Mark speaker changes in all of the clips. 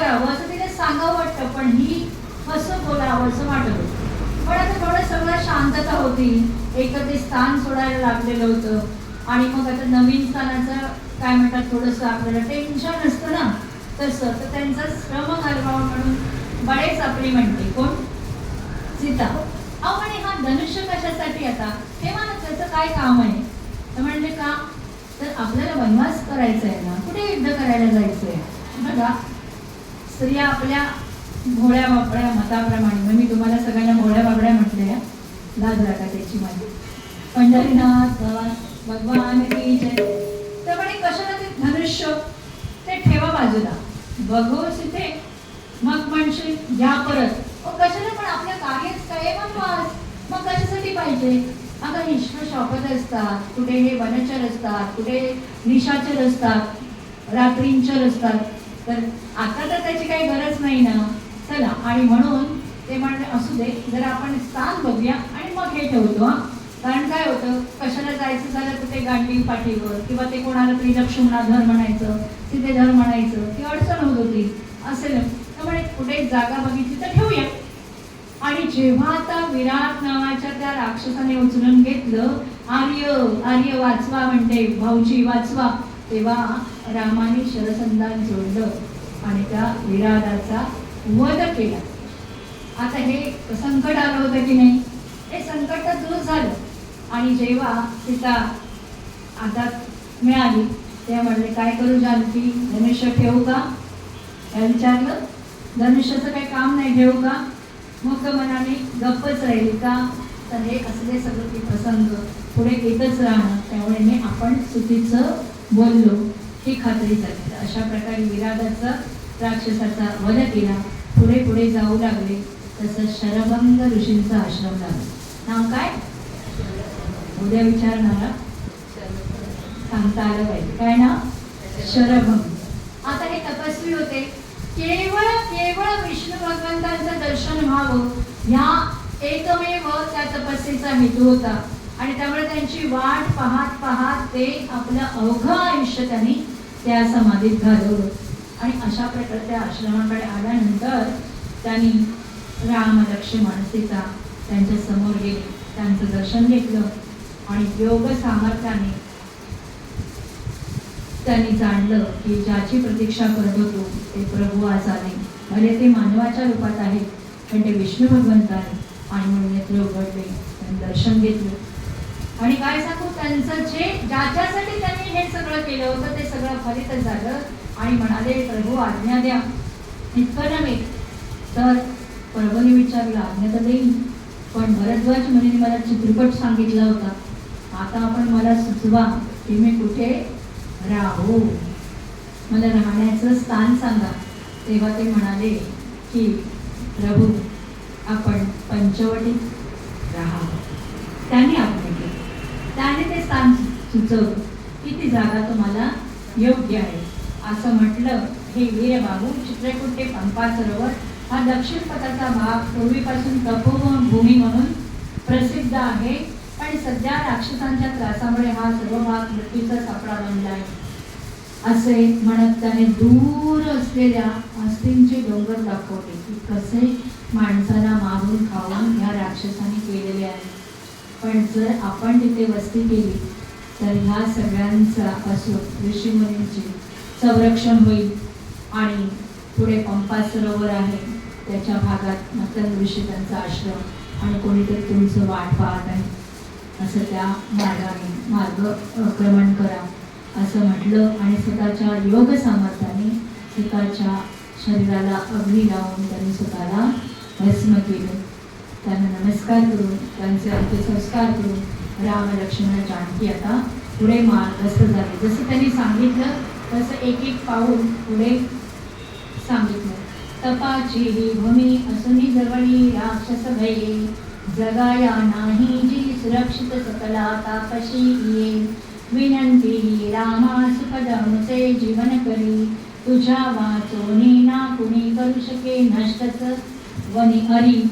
Speaker 1: करावं असं तिला सांगावं वाटतं पण ही कसं बोलावं असं वाटत पण आता थोडं सगळं शांतता होती. एकतर ते स्थान सोडायला लागलेलं होतं. आणि मग आता नवीन स्थानाचं काय म्हणतात थोडंसं आपल्याला टेन्शन असतं ना तसं तर त्यांचा श्रम घालवा म्हणून बरेच आपली म्हणते. कोण? सीता. अहो म्हणे हा धनुष्य कशासाठी आता? हे मला त्याचं काय काम आहे? तर म्हणजे का? तर आपल्याला वनवास करायचा आहे ना कुठे युद्ध करायला जायचं आहे बघा. स्त्रिया आपल्या भोळ्या बापड्या मताप्रमाणे मग मी तुम्हाला सगळ्यांना भोळ्या बापड्या म्हटल्या लाज राखा त्याची माझी पंढरीनाथ भगवान की जय. तर म्हणे कशाला ते धनुष्य? ते ठेवा बाजूला. बघोस इथे मग म्हणशील घ्या परत. मग कशाला पण आपल्या काहीच काय वनवास मग कशासाठी पाहिजे? अगं ईश्वर शॉपत असतात कुठे हे वनचर असतात कुठे निशाचर असतात रात्रींचर असतात. तर आता तर त्याची काही गरज नाही ना. चला आणि म्हणून ते म्हणणे असू दे जर आपण स्थान बघूया आणि मग हे ठेवतो हा. कारण काय होतं कशाला जायचं झालं तर ते गांडी पाठीवर? किंवा ते कोणाला तरी लक्ष्मणा धर म्हणायचं तिथे धर म्हणायचं ती अडचण होत होती. असेल. त्यामुळे कुठे एक जागा बघितली तर ठेवूया. आणि जेव्हा आता विराट नावाच्या त्या राक्षसाने उचलून घेतलं आर्य आर्य वाचवा म्हणते भाऊजी वाचवा. तेव्हा रामाने शरसंधान जोडलं आणि त्या विराधाचा वध केला. आता हे संकट आलं होतं की नाही? हे संकट तर दूर झालं. आणि जेव्हा सीता आता मिळाली तेव्हा म्हणले काय करू जानकी? धनुष्य ठेवू का? काय विचारलं धनुष्याचं काही काम नाही ठेवू का? मग मनाने गप्पच राहील का? तर हे असले सगळं ते प्रसंग पुढे येतच राहणं त्यामुळे मी आपण चुकीचं बोललो ही खात्री झाली. अशा प्रकारे विराटाचा राक्षसाचा वध केला पुढे पुढे जाऊ लागले. तसं शरभंग ऋषींचा आश्रम लागला. नाव काय? उद्या विचारणारा? सांगता आलं पाहिजे. काय ना शरभंग. आता हे तपस्वी होते. केवळ केवळ विष्णू भगवंतांचं दर्शन व्हावं. ह्या एकमेव त्या तपस्येचा हेतू होता. आणि त्यामुळे त्यांची वाट पाहत पाहत ते आपलं अवघं आयुष्य त्यांनी त्या समाधीत घालवलं. आणि अशा प्रकारे त्या आश्रमाकडे आल्यानंतर त्यांनी राम लक्ष्मण सीता त्यांच्यासमोर गेले त्यांचं दर्शन घेतलं आणि योग सामर्थ्याने त्यांनी जाणलं की ज्याची प्रतीक्षा करत होतो ते प्रभू आज आले. भले ते मानवाच्या रूपात आहेत पण ते विष्णू भगवंत आहे आणि म्हणून नेत्र उघडले त्यांनी दर्शन घेतलं. आणि काय सांगू त्यांचं जे ज्याच्यासाठी त्यांनी हे सगळं केलं होतं ते सगळं फलित झालं. आणि म्हणाले प्रभू आज्ञा द्या. इतकं नव्हे. तर प्रभूने विचारलं आज्ञा तर देईन. पण भरद्वाज मुनीने मला चित्रपट सांगितला होता. आता आपण मला सुचवा की मी कुठे राहू. मला राहण्याचं स्थान सांगा. तेव्हा ते म्हणाले की प्रभू आपण पंचवटीत राहा त्याने आपण त्याने ते स्थान सुचवलं. की ती जागा तुम्हाला योग्य आहे? असं म्हटलं हे वीरबाबू चित्रकूट ते पंपा सरोवर हा दक्षिण पथाचा भाग पूर्वीपासून तपोवन भूमी म्हणून प्रसिद्ध आहे. पण सध्या राक्षसांच्या त्रासामुळे हा सर्व भाग मृत्यूचा सापळा बनला आहे. असे म्हणत त्याने दूर असलेल्या अस्थिंचे डोंगर दाखवले की कसे माणसाला मारून खाऊन ह्या राक्षसाने केलेले आहे. पण जर आपण तिथे वस्ती केली तर ह्या सगळ्यांचा असो ऋषीमुनींचे संरक्षण होईल. आणि पुढे पंपा सरोवर आहे त्याच्या भागात मतन ऋषी त्यांचा आश्रम आणि कोणीतरी तुमचं वाट पाहत आहे. असं त्या मार्गाने मार्ग क्रमण करा. असं म्हटलं आणि स्वतःच्या योग सामर्थ्याने स्वतःच्या शरीराला अग्नी लावून त्यांनी स्वतःला भस्म केलं. त्यांना नमस्कार करून त्यांचे अंत्यसंस्कार करून राम लक्ष्मण जानकी आता पुढे मार्गस्थ झाले. जसं त्यांनी सांगितलं तसं एक एक पाऊल पुढे सांगितलं. तपाची ही भूमी असुनी जवळी राक्षस भये. जगाया नाही जी सुरक्षित सकला तापशी ये विनंती ही रामा सुखदमुचे जीवन करी. तुझ्या वाचोनी ना कुणी करू शके नष्टच. वनी हरी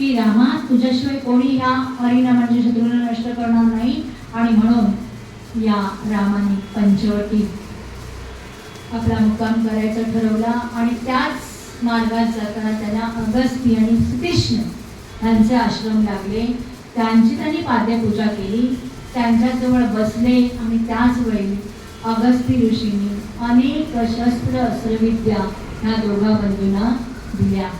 Speaker 1: की रामा तुझ्याशिवाय कोणी ह्या हरीला म्हणजे शत्रूला नष्ट करणार नाही आणि म्हणून या रामाने पंचवटी आपला मुक्काम करायचा ठरवला आणि त्याच मार्गात जाताना त्यांना अगस्ती आणि सुतीष्ण यांचे आश्रम लागले. त्यांची त्यांनी पाद्यपूजा केली. त्यांच्याजवळ बसले आणि त्याच वेळी अगस्ती ऋषींनी अनेक शस्त्र अस्त्रविद्या ह्या दोघा बंधूंना दिल्या.